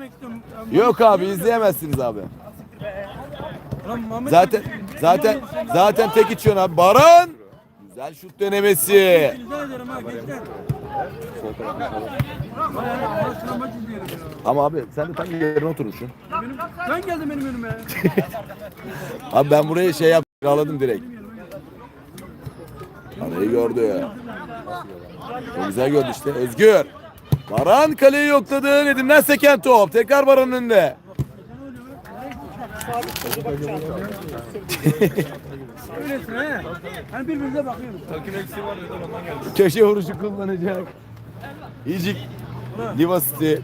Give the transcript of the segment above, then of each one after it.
istiyorum. Yok abi izleyemezsiniz abi. Lan Muhammed Zaten zaten zaten tek içiyorsun abi. Baran! Güzel şut denemesi. Rica ederim ha gençler. Bayağı başına maç izleyelim ya. Ama abi sen de tam yerine oturmuşsun. Benim, sen geldin benim önüme. Abi ben buraya şey yaptım, ağladım direkt. Arayı gördü. Çok güzel gördü işte. Özgür. Baran kaleyi yokladı. Nedim'den seken top. Tekrar Baran'ın önünde. Öylesin he. Hani birbirimize bakıyoruz. Köşe vuruşu kullanacak. İcik. Diva City.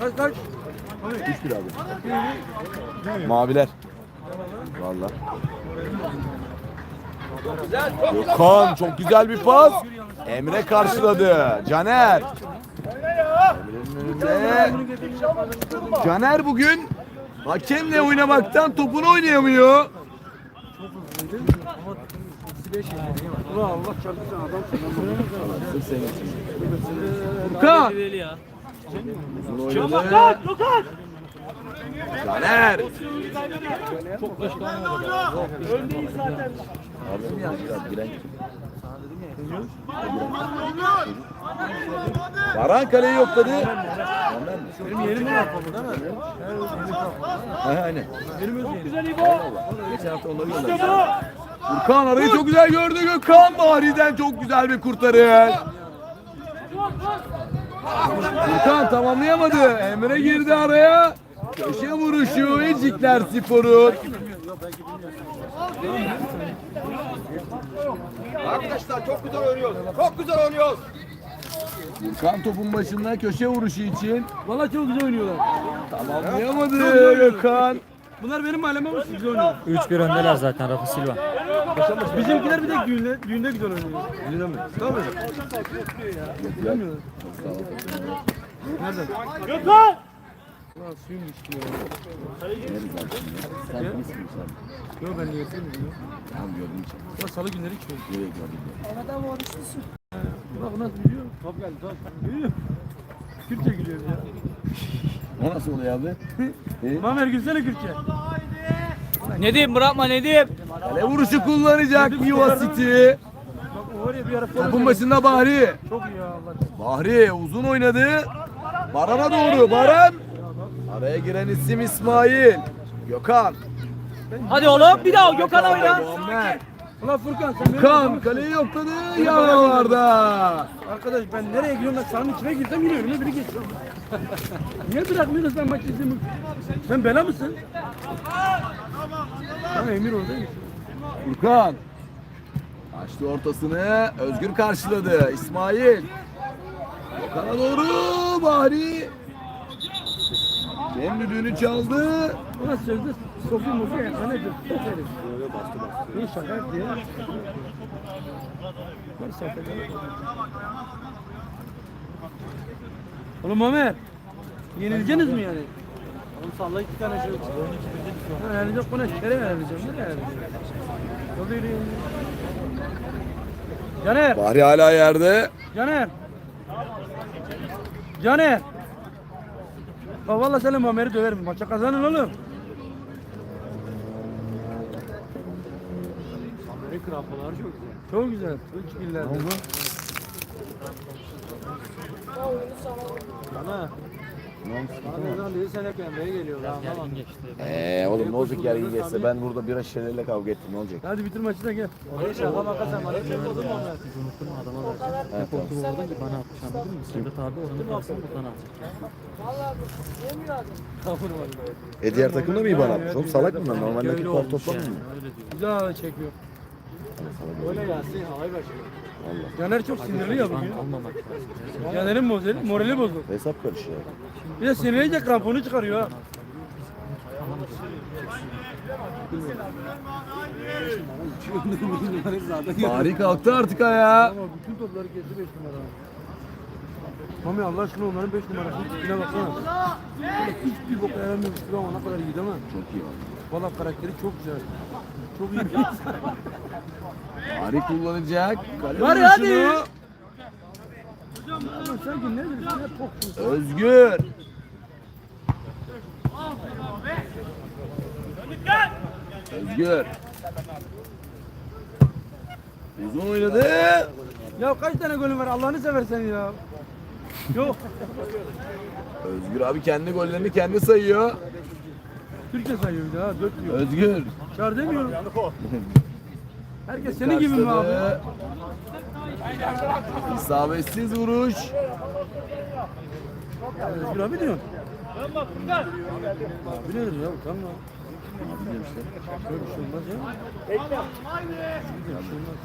Kaç kaç. 3-1 abi. Maviler. Valla. Gökhan çok güzel bir pas. Emre karşıladı. Caner. Caner bugün hakemle oynamaktan topunu oynayamıyor. Ulan Allah çarptı sen adamsın. Gökhan. Uzun oynadı. Caner. Baran kaleyi yokladı. Benim yerim var değil mi? Ha, aynen. Benim öz yerim. Geçen hafta onları göndermiş. Furkan arayı çok güzel gördü Gökhan. Bahri'den çok güzel bir kurtarış. Furkan tamamlayamadı. Emre girdi araya. Köşe vuruşu Ecikler Spor'un. Arkadaşlar çok güzel oynuyoruz. Çok güzel oynuyoruz. Furkan topun başında köşe vuruşu için Valla çok güzel oynuyorlar. tamamlayamadı Gökhan. Bunlar benim mahalleme mi siz oynuyor? 3-1 öndeler zaten Rafa Silva. Bizimkiler bir tek düğünde, düğünde güzel oynuyor. Düğünde mi? Tabii. Nereden? Gökhan! Ulan suyum düştü ya. Yok ben niye yapayım ya? Ulan salı günleri içiyorum. Bak nasıl biliyor? Top geldi top. Biliyor. Kürtçe gülüyor ya. O nasıl oluyor abi? Mamer gülsene Kürtçe. Nedim bırakma Nedim. Kale vuruşu kullanacak Miva City. Bak o var ya bir ara falan. Topun başında Bahri. Çok iyi ya Allah. Bahri uzun oynadı. Baran'a doğru. Baran. Araya giren isim İsmail. Gökhan. Hadi oğlum bir daha Gökhan oyna. Muhammed. Ulan Furkan sen adamımsın. kaleyi yokladı. Yağlarda. Arkadaş ben nereye gidiyorum ben sahanın içine girsem yine önüme biri geçiyor. Niye bırakmıyorsun sen maç izlemi? Sen bela mısın? Sen Emir oradaymış. Furkan. Açtı ortasını. Özgür karşıladı. İsmail. Gökhan'a doğru. Bahri. Hem düdüğünü çaldı. Ulan sözde Sofi Mofi ya sana diyor. Soferim. İyi şaka yaptı ya. Ver sohbet edelim. Oğlum Ömer. Yenileceksiniz mi yani? Oğlum salla iki tane şey. Ha, yani yok buna şeref vereceğim. Nereye vereceğim? Yolda yürüyün. Caner. Bahri hala yerde. Caner. Caner. Bak valla senin Ömer'i döverim. Maça kazanın oğlum. Ömer'in krampaları çok güzel. Çok güzel. Üç biller. Ne oldu? Bana. Bana dedi sen hep Emre'ye geliyor. lan, anlamadım. Eee oğlum ne olacak yer geçse ben burada bir şişeleriyle kavga ettim ne olacak? Hadi bitir maçı da gel. Oraya şaka maka sen bana şey vurdun mu Ömer? Unuttum adama vereceğim. Evet, Bir korktum oradan ki bana atmış anladın mı? Sedat abi oranı kalsın buradan alacak. E diğer takımda mı İban atmış? Oğlum salak bunlar normaldeki Öyle puan olmuş toplamıyor mu? Güzel çekiyor. Öyle gelsin havayı başlıyor. Caner çok sinirli ya bugün. almamak lazım. Caner'in morali, morali bozuk. Hesap karışıyor. Bir de sinirleyince kramponu çıkarıyor ha. Bahri kalktı artık ayağa. Ama bütün topları kesti 5 numara. Mami Allah aşkına onların 5 numarasının tipine baksana. Böyle hiçbir boka yaramıyormuş gibi ama ne kadar iyi değil mi? Çok iyi oldu. Valla karakteri çok güzel. Çok iyi bir insan. Ari kullanacak. Kale Var hadi. Özgür. Özgür. Uzun oynadı. Ya kaç tane golün var Allah'ını seversen ya. Yok. Özgür abi kendi gollerini kendi sayıyor. Türkiye sayıyor bir daha. Dört diyor. Özgür. Çağır demiyorum. Herkes senin gibi mi abi? İsabetsiz vuruş. Özgür abi diyor. Abi nedir ya utanma. Abi diyorum işte. Böyle bir şey olmaz ya. Bir şey olmaz.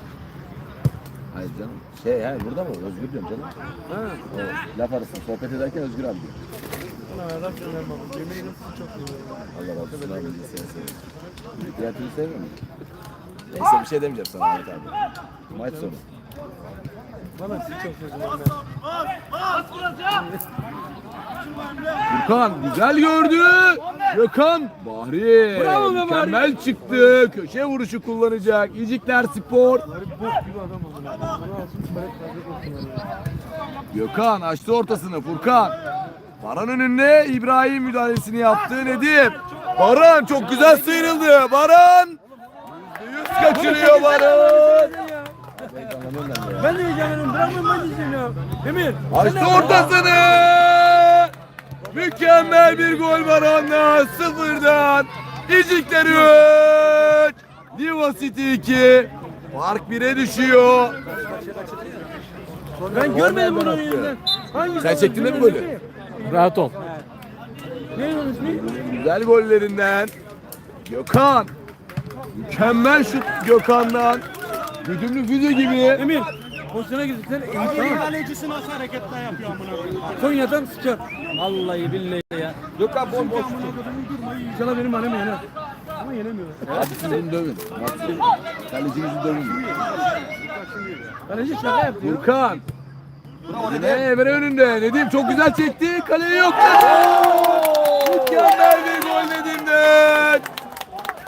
Hayır canım. Şey hayır burada mı? Özgür diyorum canım. Ha. O, laf arasında sohbet ederken Özgür abi diyor. Ulan Arap göndermem. Yemeği nasıl çok seviyorum. Allah razı olsun abi. bizi seni seviyorum. Diğer türlü sevmiyor musun? Neyse bir şey demeyeceğim sana Ahmet abi. Maç sonu. Bana siz çok seviyorum. Gökhan güzel gördü. Gökhan Bahri. Bravo be Mükemmel çıktı. Köşe vuruşu kullanacak. İcikler Spor. Garip bok gibi adam oldu. Bana alsın çıkarıp kazık olsun. Gökhan açtı ortasını Furkan. Baran önünde İbrahim müdahalesini yaptı Nedim. Baran çok güzel sıyrıldı. Baran. %100 kaçırıyor Baran. Ben de heyecanlanıyorum. Bırakın ben diyeceğim ya. Emir. Açtı ortasını. Mükemmel bir gol Baran'dan sıfırdan. İcikler 3. Diva City 2. Fark 1'e düşüyor. Ben görmedim bunu yüzünden. Hangi Sen çektin mi golü? Rahat ol. Ne onun ismi? Güzel gollerinden Gökhan. Mükemmel şut Gökhan'dan. Güdümlü füze gibi. Emir. Pozisyona girdikten iyi tamam. Kalecisi nasıl hareketler yapıyor amına koyayım? Konya'dan sıçar. Vallahi billahi ya. Gökhan bol bol. İnşallah benim annem yener. Ama yenemiyor. Hadi siz bunu dövün. Kalecinizi dövün. Kaleci şaka yaptı ya. Furkan. Yine Emre önünde. Nedim çok güzel çekti. Kaleyi yok. Mükemmel bir gol Nedim'den.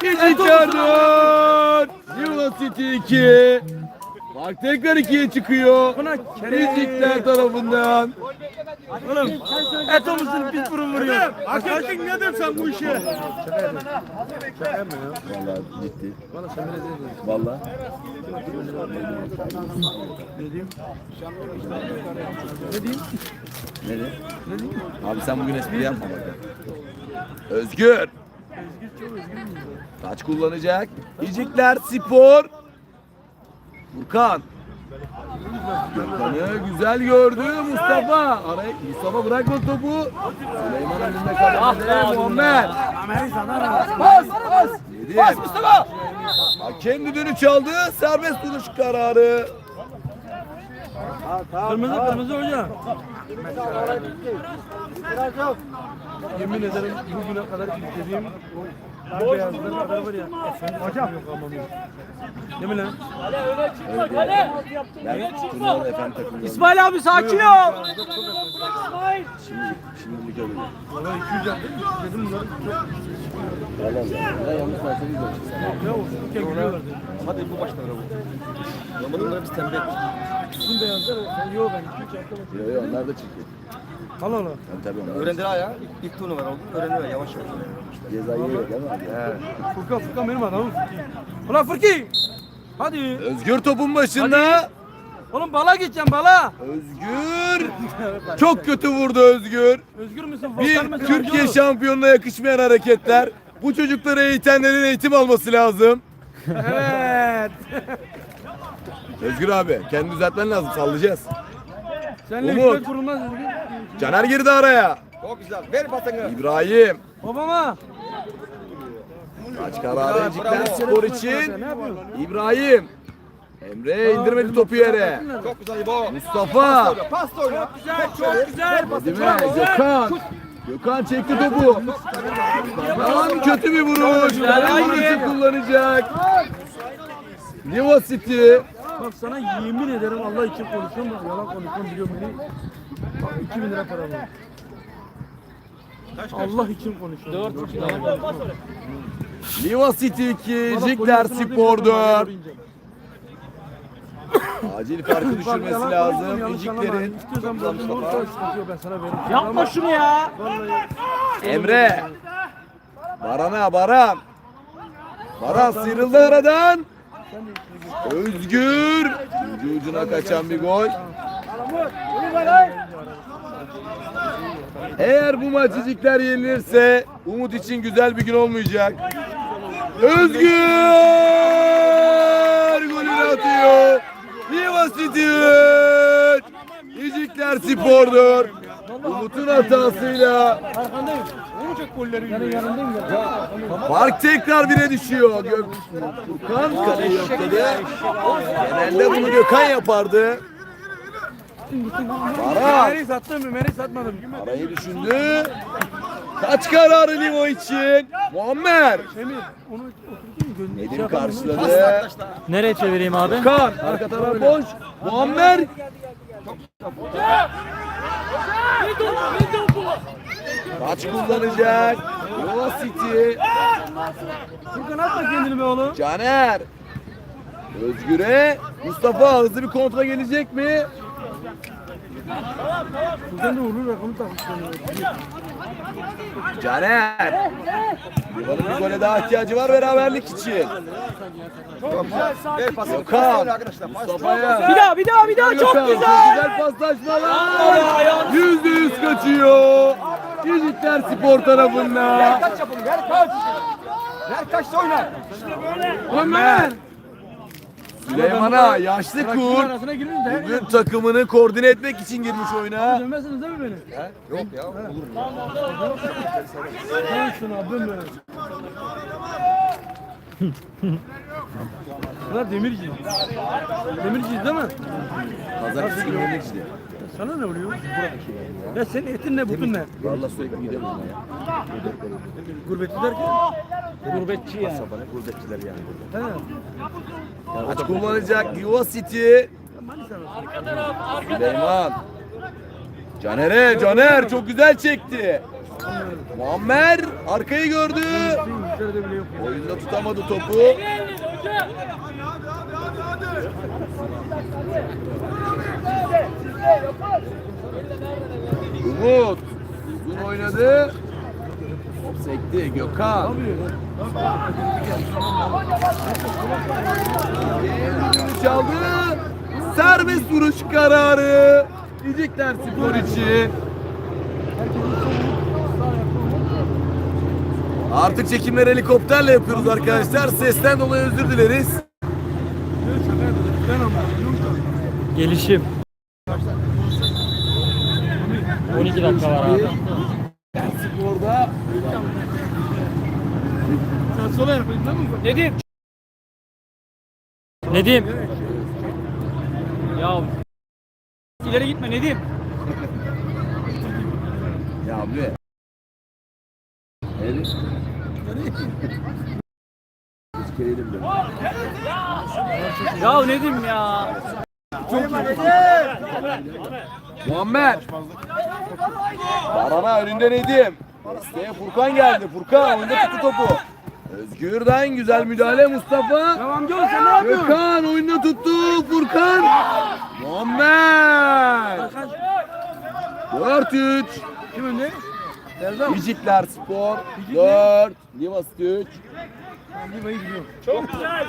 İzikler 4. Yuva City 2. Fark tekrar 2'ye çıkıyor. Buna İzikler tarafından. Oğlum et omuzunu pis burun vuruyor. Hak ettin ne dersen bu işe? Vallahi gitti. Bana sen biraz edin. Vallahi. Ne diyeyim? Ne diyeyim? Ne de? Abi sen bugün espri yapma. Özgür. Taç kullanacak. İcikler Spor. Furkan. Gökhan'ı güzel gördü Mustafa. Araya, Mustafa bırakma topu. Süleyman önünde kaldı. Muhammed. Pas pas. Pas Mustafa. Hakem düdüğünü çaldı. Serbest duruş kararı. Kırmızı kırmızı hoca. Yemin ederim bugüne kadar izlediğim o beyazlar kadar var ya. Hocam. Yok aman yok. Yemin ederim. Ben turnuvada efendim takımda. İsmail abi sakin ol. Şimdi, şimdilik öyle değil. Valla 200 yaptım. Dedim bunları Allah. Ben yanlış verseniz de ne olsun. Bir. Hadi bu başlara bu. Bunları biz tembih ettik. Bizim beyazlar sen yok ben 2-3 hafta bak. Yok yok onlar da çirkin. Allah Allah. Tabii tabii onlar. Öğrendiler ya. İlk, ilk turnuva oldu. Öğrendiler yavaş yavaş. Ceza yiyor değil mi abi? Furkan Furkan benim adamım Furki. Ulan Furki. Hadi. Özgür topun başında. Oğlum bala gideceğim bala. Özgür. Çok kötü vurdu Özgür. Özgür müsün? Bir mısın? Türkiye şampiyonuna yakışmayan hareketler. Bu çocuklara eğitenlerin eğitim alması lazım. Evet. Özgür abi kendini düzeltmen lazım sallayacağız. Seninle Umut. Umut. kurulmaz Özgür. Caner girdi araya. Çok güzel. Ver pasını. İbrahim. Babama. Kaç kararı Ecikler Spor için. Ne yapıyorsun? İbrahim. Emre indirmedi topu yere. Çok güzel İbo. Mustafa. Pas da oyna. Güzel, çok güzel. Nedim'e Gökhan. Gökhan çekti topu. Gökhan kötü bir vuruş. Vuruşu kullanacak. Liva City. Bak sana yemin ederim Allah için konuşuyorum bak yalan konuşuyorum biliyorum beni. Bak 2000 lira para var. Allah için konuşuyorum. 4 Liva City 2, Jigler Spor 4. Acil farkı düşürmesi lazım. İciklerin. Yapma şunu ya. Emre. Baran'a Baran. Baran sıyrıldı aradan. Özgür. Ucu ucuna kaçan bir gol. Eğer bu maç izikler yenilirse Umut için güzel bir gün olmayacak. Özgür golünü atıyor. Rivas City. İzikler spordur. Umut'un hatasıyla. Olacak golleri yanındayım ya. Fark tekrar bire düşüyor. Gök Gökhan kaleyi yok dedi. Genelde bunu Gökhan yapardı. Baran Meri sattım mı? Meri satmadım. arayı düşündü. Kaç kararı Limo için? Muammer. Nedim karşıladı. Nereye çevireyim abi? Gökhan arka taraf boş. Muammer. Kaç kullanacak? Yova City. Furkan atma kendini be oğlum. Caner. Özgür'e. Mustafa hızlı bir kontra gelecek mi? Furkan da olur rakamı takmış. Caner. Livan'ın bir gole daha ihtiyacı var beraberlik için. Gökhan. Mustafa'ya. Bir daha bir daha bir daha çok güzel. Çok güzel paslaşmalar. Yüzde yüz kaçıyor. Yüzükler Spor tarafında. Kaç yapalım ver kaç. Ver kaçta oynar. Ömer. Süleyman'a yaşlı kurt. arasına girin de. Bugün takımını koordine etmek için girmiş oyuna. Dönmezsiniz değil mi beni? Yok ya olur mu? Ben şunu abim benim. Bunlar demirci. Demirciyiz değil mi? Kazak sıkıntılık işte. Sana ne oluyor? Ya senin etin ne butun ne? Valla sürekli gidelim ona ya. Gurbetçi derken? Gurbetçi yani. Sabahı gurbetçiler yani. He. Maç kullanacak Yuva City. Süleyman. Caner'e, Caner çok güzel çekti. Muammer arkayı gördü. Oyunda tutamadı topu. Umut uzun oynadı. Top sekti Gökhan. Çaldı. Serbest vuruş kararı. İzikler Spor için. Artık çekimleri helikopterle yapıyoruz arkadaşlar. Sesten dolayı özür dileriz. Gelişim. 12 dakika var abi. Spor'da Sen sola yapayım tamam mı? Nedim. Nedim. Ya ileri gitme Nedim. ya abi. Evet. Ya Nedim ya. Muammer. Barana önünde Nedim. Desteğe Furkan geldi. Furkan oyunda tuttu topu. Özgür'den güzel müdahale Mustafa. Tamam John sen ne yapıyorsun? Gökhan oyunda tuttu. Furkan. Muammer. 4-3. Kim önde? Bicikler Spor 4. Livas 3. Biliyorum. Çok güzel.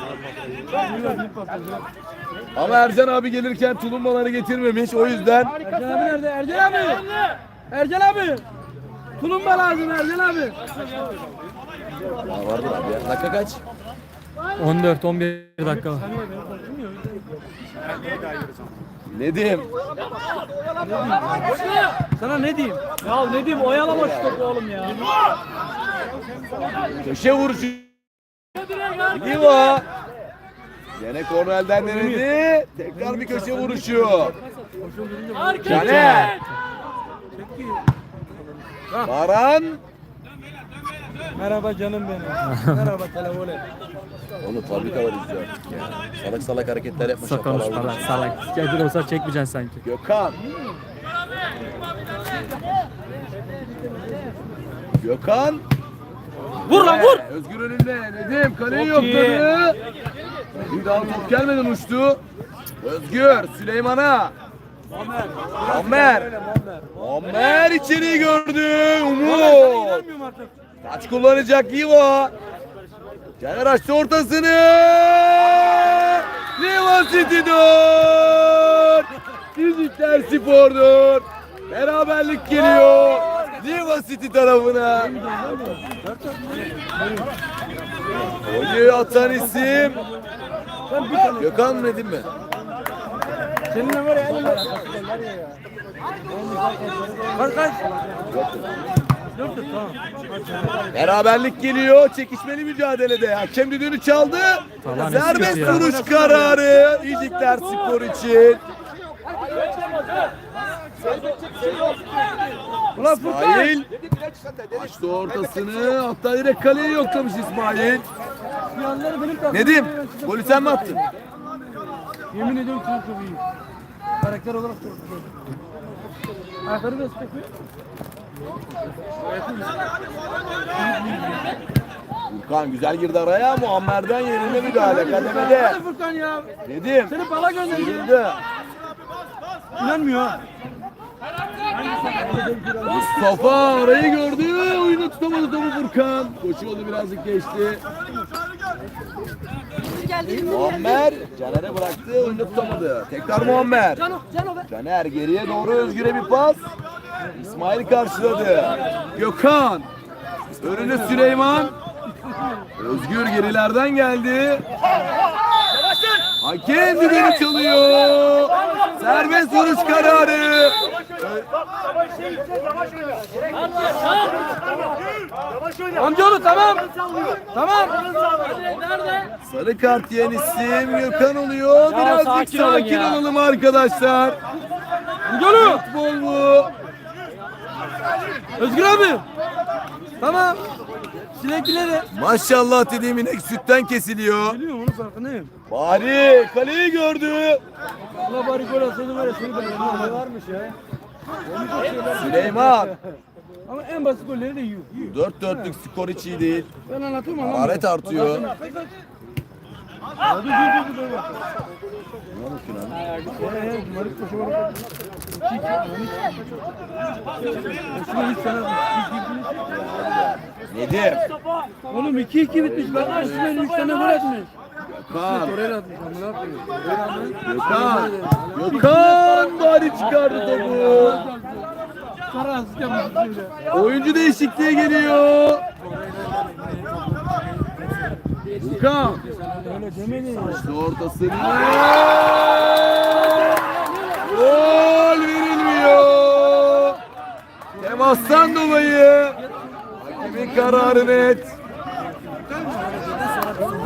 Ama Ercan abi gelirken tulumbaları getirmemiş. O yüzden Ercan abi nerede? Ercan abi. Ercan abi. Tulumba lazım Ercan abi. ya vardır abi ya. Dakika kaç? 14 11 dakika var. Nedim. Sana ne diyeyim? Ya Nedim oyalama şu topu oğlum ya. Köşe vuruşu. Diva. Gene kornelden denedi. Tekrar bir köşe vuruşu. Caner. Baran. Merhaba canım benim. Merhaba telefon et. Onu fabrikalar izliyor artık ya. Salak salak hareketler yapma. Kısa konuşma lan salak. Gelir olsa çekmeyeceksin sanki. Gökhan. Gökhan. Vur lan vur. Özgür önünde. Nedim kaleyi Çok iyi. yokladı. Bir daha top gelmeden uçtu. Özgür Süleyman'a. Muammer. Muammer içeriği gördü. Umut. Kaç kullanacak Liva. Caner açtı ortasını. Liva City 4. Fizikler Spor 4. Beraberlik geliyor. Liva City tarafına. Golü atan isim. Gökhan mı Nedim mi? Seninle var ya en Kaç kaç? Tamam. Beraberlik geliyor. Çekişmeli mücadelede. Hakem düdüğünü çaldı. Eski Serbest vuruş kararı. İcikler Spor için. Ulan Furkan. İsmail açtı ortasını. Hatta direkt kaleye yoklamış İsmail. Nedim, golü sen mi attın? Yemin ediyorum çok çok iyi. Karakter olarak çok güzel. Ayakları da sıkıntı. Furkan güzel girdi araya. Muammer'den yerinde müdahale. Kademede. Hadi Furkan ya. Nedim. Seni bala gönderdi. Girdi. İnanmıyor. Mustafa arayı gördü. Oyunu tutamadı topu Furkan. Koşu yolu birazcık geçti. Muammer Caner'e bıraktı. Oyunu tutamadı. Tekrar Muammer. Caner geriye doğru Özgür'e bir pas. İsmail karşıladı. Gökhan. Önüne Süleyman. Özgür gerilerden geldi. Hakem düdüğünü çalıyor. Serbest vuruş kararı. Amcaoğlu tamam. Tamam. Sarı kart yiyen isim Gökhan oluyor. Birazcık sakin olalım arkadaşlar. Amcaoğlu. Futbol bu. Özgür abi. Tamam. Silekileri. Maşallah dediğim inek sütten kesiliyor. Biliyorum onun farkındayım. Bari kaleyi gördü. Allah bari gol atsaydı var ya seni ben Ne varmış ya. Süleyman. Ama en basit golleri de yiyor. Dört dörtlük skor hiç iyi değil. Ben anlatıyorum ama. Hararet artıyor. Ya Dur dur dur dur. bak. Ya, ya, Marif koşu var. Nedim. Oğlum 2-2 bitmiş. Bak üstüne 3 tane gol atmış. Gökhan. Gökhan. Gökhan bari çıkardı topu. Oyuncu değişikliğe geliyor. Gökhan. İşte ortasını. Gol verilmiyor. Temastan dolayı. Hakemin kararı net.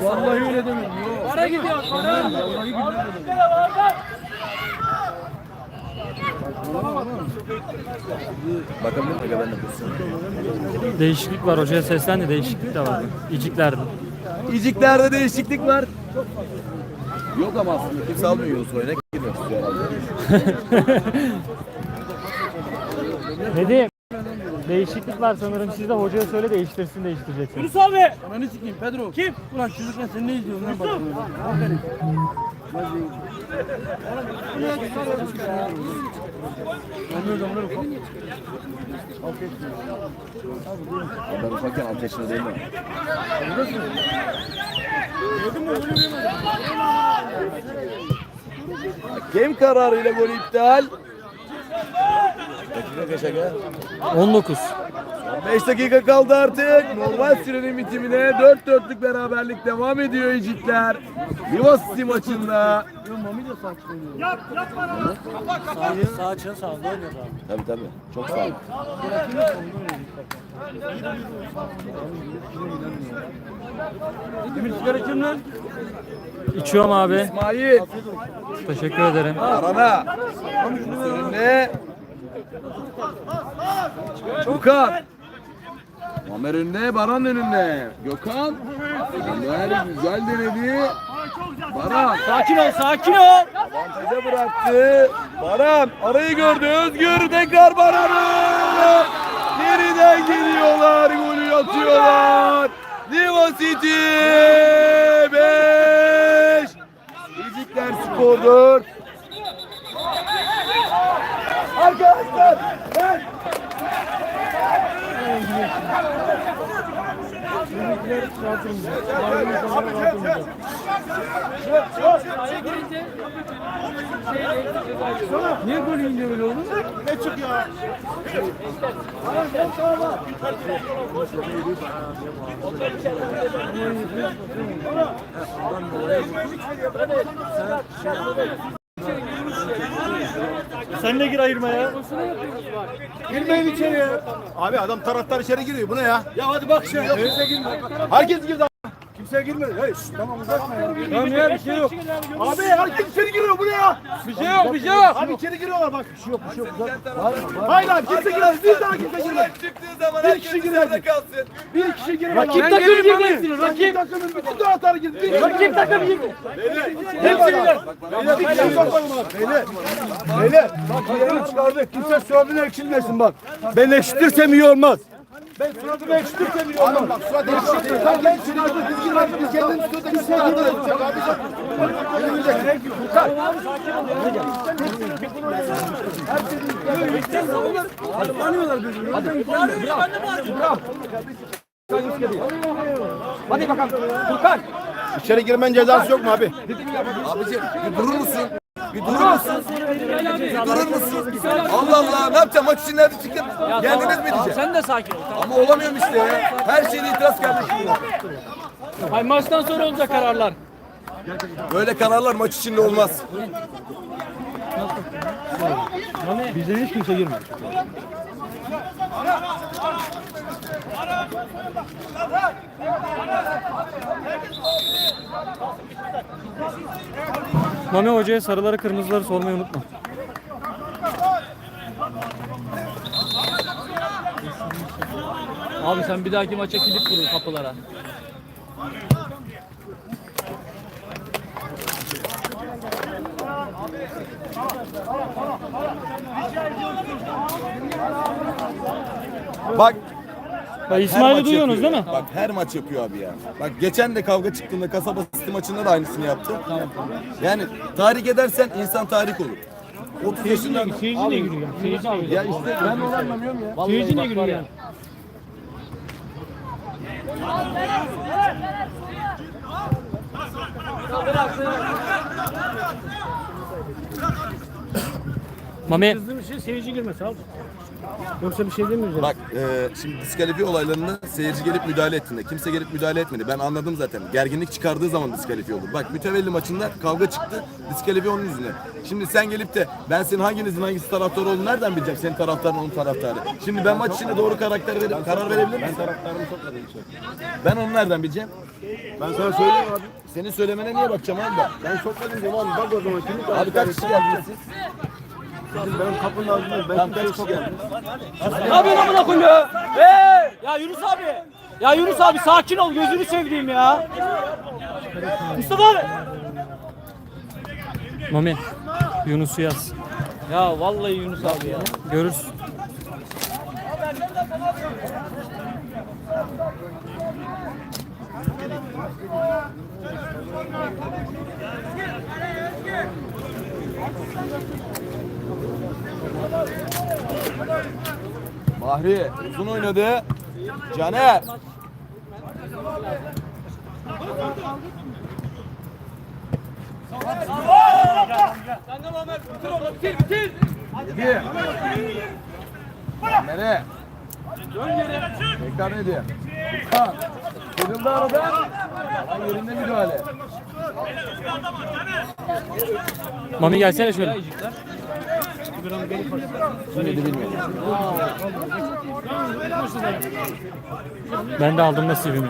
Vallahi öyle demedim. Para gidiyor para. Vallahi billahi demedim. Bakabilir miyim? Ben de Değişiklik var hocaya seslendi değişiklik de var. İciklerde. İciklerde değişiklik var. Yok ama aslında kimse almıyor Yunus oyuna. Girmek istiyor herhalde. Nedim? Değişiklik var sanırım. Siz de hocaya söyle değiştirsin değiştireceksin. Yunus abi. Ananı sikeyim Pedro. Kim? Ulan çocukken sen ne izliyorsun lan bakıyorum. Aferin. Ben de adamları ufak. Ben ufakken 6 yaşında değil mi? Hakem kararıyla gol iptal. Dakika kaça gel? 19. 5 dakika kaldı artık. Normal sürenin bitimine 4 dörtlük beraberlik devam ediyor İcikler. Livas maçında. Yo Mami de sağ çıkıyor. Sağ açın sağda oynuyor abi. Tabii tabii. Çok sağ ol. Demir sigara kim lan? İçiyorum abi. İsmail. Teşekkür ederim. Arana. Önüne. Gökhan. Ömer önüne, Baran önünde. Gökhan. Ömer güzel denedi. Baran. Sakin ol sakin ol. Avantaja bıraktı. Baran arayı gördü. Özgür tekrar Baran'ı. Geriden geliyorlar. Golü atıyorlar. Liva City 5. İcikler skor 4. Arkadaşlar ben Bizimkiler rahat olmayacak. Mavi insanlar rahat olmayacak. Niye gol yiyince böyle oldu? Sen de gir ayırmaya. Girmeyin içeriye. Abi adam taraftar içeri giriyor. Bu ne ya? Ya hadi bak şey. Herkes girdi. Kimse girmedi. Hey, tamam uzatma ya. Tamam ya bir şey yok. Abi herkes içeri giriyor. Bu ne ya? Bir şey yok bir şey yok. Abi içeri giriyorlar bak. Bir şey yok, bir şey yok. Hayır abi kimse girmez. Bir daha kimse girmez. Çıktığı zaman Bir kişi girmedi. Bir kişi girmez. Rakip takım girmem. girmesin, rakip. takımın bütün taraftar girdi. Rakip takım gibi. Hepsi girer. Bir kişi sokmayın bak. Beyler. Beyler. Bak yerini çıkardık. Kimse suratını ekşilmesin bak. Ben ekşitirsem iyi olmaz. Ben suratımı ekşitirsem iyi olmaz. Bak suratı ekşitir. Bak ben çıkardım. Biz girmedik. Biz kendimiz suratı kimse ekşitirmeyecek abi. Yürüyecek. Furkan. Tanıyorlar birbirini. Hadi. Hadi bakalım. Furkan. İçeri girmen cezası yok mu abi? Abicim bir durur musun? Bir durur musun? Bir durur musun? Allah Allah ne yapacağım maç için nerede çıkıp yendiniz mi diyeceğim? Sen de sakin ol. Ama olamıyorum işte ya. Her şeyde itiraz kardeşim. Ay maçtan sonra olacak kararlar. Böyle kararlar maç içinde olmaz. Bizden hiç kimse girmedi. Mami Hoca'ya sarıları kırmızıları sormayı unutma. Abi sen bir dahaki maça kilit vurur kapılara. Bak Her İsmail'i maç duyuyorsunuz yapıyor. değil mi? Bak her maç yapıyor abi ya. Bak geçen de kavga çıktığında kasaba City maçında da aynısını yaptı. Yani tahrik edersen insan tahrik olur. 30 yaşında Seyirci ne gülüyor? Seyirci ne ya işte ben onu anlamıyorum ya. Seyirci ne gülüyor yani? Mami Kızdığım şey seyirci girmesi abi. Yoksa bir şey demiyoruz. Bak e, şimdi diskalifiye olaylarında seyirci gelip müdahale ettiğinde kimse gelip müdahale etmedi. Ben anladım zaten. Gerginlik çıkardığı zaman diskalifiye olur. Bak mütevelli maçında kavga çıktı. Diskalifiye onun yüzünden. Şimdi sen gelip de ben senin hanginizin hangisi taraftarı olduğunu nereden bileceğim? Senin taraftarın onun taraftarı. Şimdi ben maç içinde doğru karakter verip karar verebilir miyim? Ben taraftarımı sokmadım içeri. Ben onu nereden bileceğim? Ben sana söyleyeyim abi. Senin söylemene niye bakacağım abi ben? Ben sokmadım diyorum abi. Bak o zaman kimi Abi kaç kişi geldiniz siz? Ben kapının ağzındayım. Ben kaç kişi geldiniz? Ne yapıyorsun amına koyayım ya? Hey! Ya Yunus abi. Ya Yunus abi sakin ol gözünü sevdiğim ya. Mustafa abi. Mami Yunus'u yaz. Ya vallahi Yunus abi ya. Görürsün. Bahri uzun oynadı. Caner. Nereye? Tekrar ne diyor? Ha. Kırıldı arada. Yerinde müdahale. Mami gelsene şöyle. Ben de aldım nasibimi.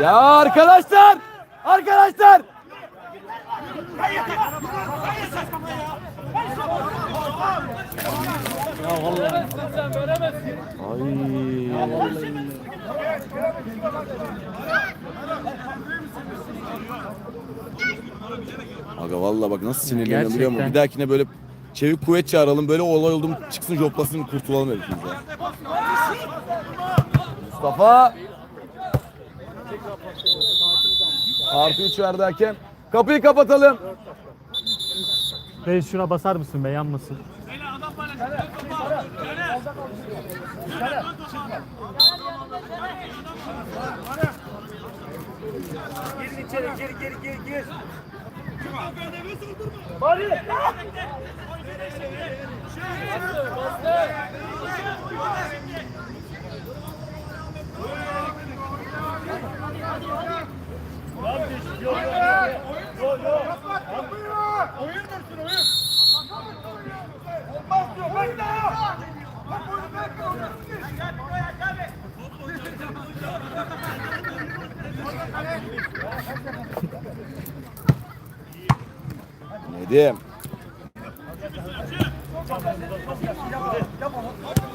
Ya arkadaşlar! Arkadaşlar! Aga vallahi bak nasıl sinirleniyorum biliyor musun? Bir dahakine böyle çevik kuvvet çağıralım. Böyle olay oldu mu çıksın joplasın kurtulalım hepimiz ya. Mustafa! Artı 3 verdi hakem. Kapıyı kapatalım. Reis şuna basar mısın be yanmasın. Girin içeri, gir, gir, gir, gir. Bari! Bastı, bastı. Yanlış, yok, yok, yok. Oyun dursun, oyun. Olmaz diyor, bekle ya! Bak oyunu bekle, oyunu Nedim.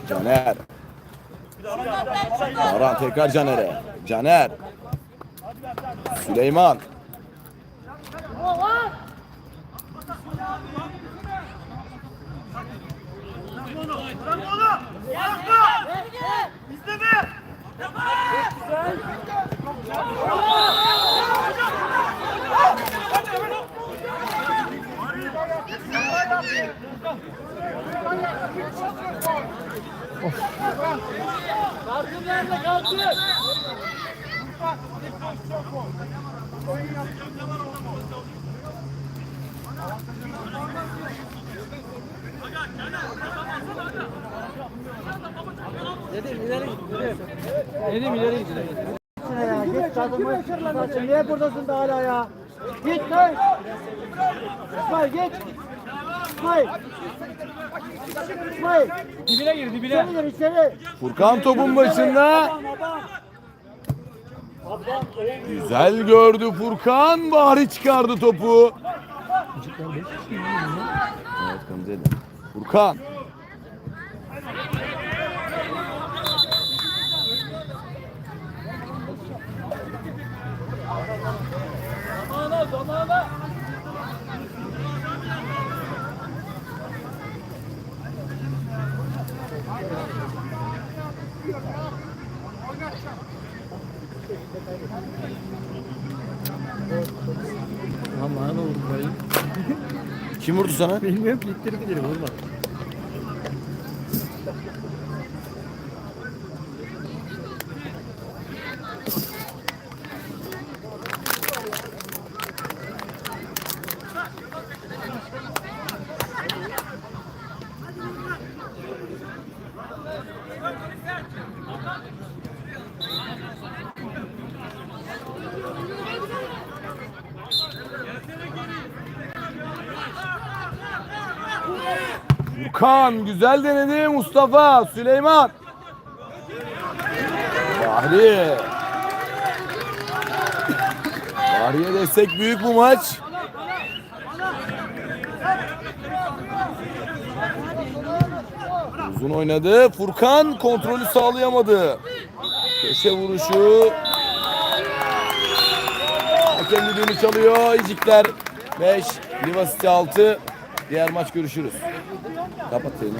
Caner. Baran tekrar Caner'e. Caner. Süleyman. Kalkın yerine kalkın. Aga, gel. Aga, Nedim ileri git. ya. Git kadını saçın. Niye buradasın da hala ya? Git lan. İsmail git. İsmail. İsmail. Dibine gir dibine. İçeri gir içeri. Furkan topun başında. Güzel gördü Furkan. Bahri çıkardı topu. Evet Gamze'yle. Furkan. Aman oğlum bayım. Kim vurdu sana? Bilmiyorum ki ittirip gidelim vurma. Furkan güzel denedi Mustafa. Süleyman. Bahri. Bahri'ye destek büyük bu maç. Uzun oynadı. Furkan kontrolü sağlayamadı. Köşe vuruşu. Hakem düdüğünü çalıyor. İcikler 5, Livasiti 6. Diğer maç görüşürüz. Dá pra ter, né?